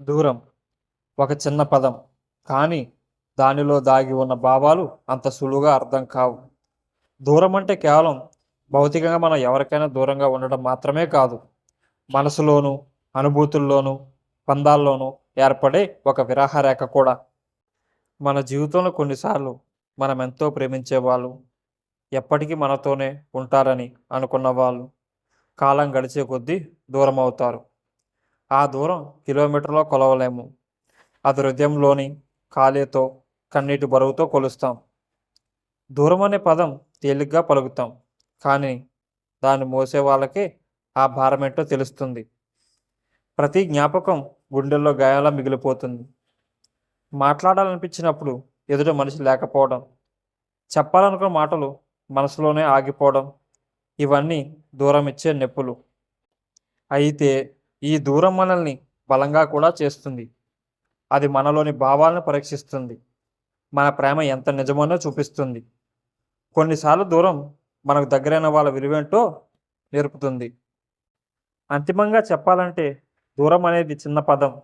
దూరం ఒక చిన్న పదం. కానీ దానిలో దాగి ఉన్న భావాలు అంత సులువుగా అర్థం కావు. దూరం అంటే కేవలం భౌతికంగా మనం ఎవరికైనా దూరంగా ఉండడం మాత్రమే కాదు. మనసులోను అనుభూతుల్లోనూ పందాల్లోనూ ఏర్పడే ఒక విరాహ రేఖ కూడా. మన జీవితంలో కొన్నిసార్లు మనం ఎంతో ప్రేమించే వాళ్ళు ఎప్పటికీ మనతోనే ఉంటారని అనుకున్న వాళ్ళు కాలం గడిచే కొద్దీ దూరం అవుతారు ఆ దూరం కిలోమీటర్లో కొలవలేము. అది హృదయంలోని కాలేతో కన్నీటి బరువుతో కొలుస్తాం. దూరం అనే పదం తేలిగ్గా పలుకుతాం. కానీ దాన్ని మోసే వాళ్ళకే ఆ భారం ఏంటో తెలుస్తుంది. ప్రతి జ్ఞాపకం గుండెల్లో గాయాలా మిగిలిపోతుంది. మాట్లాడాలనిపించినప్పుడు ఎదుట మనిషి లేకపోవడం చెప్పాలనుకున్న మాటలు మనసులోనే ఆగిపోవడం ఇవన్నీ దూరం ఇచ్చే నొప్పులు. అయితే ఈ దూరం మనల్ని బలంగా కూడా చేస్తుంది. అది మనలోని భావాలను పరీక్షిస్తుంది. మన ప్రేమ ఎంత నిజమనో చూపిస్తుంది. కొన్నిసార్లు దూరం మనకు దగ్గరైన వాళ్ళ విలువేంటో నేర్పుతుంది. అంతిమంగా చెప్పాలంటే దూరం అనేది చిన్న పదం.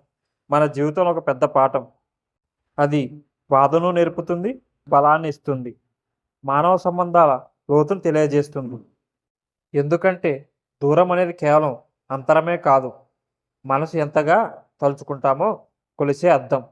మన జీవితంలో ఒక పెద్ద పాఠం. అది బాధను నేర్పుతుంది బలాన్ని ఇస్తుంది. మానవ సంబంధాల లోతును తెలియజేస్తుంది. ఎందుకంటే దూరం అనేది కేవలం అంతరమే కాదు. మనసు ఎంతగా తలుచుకుంటామో కొలిసే అర్థం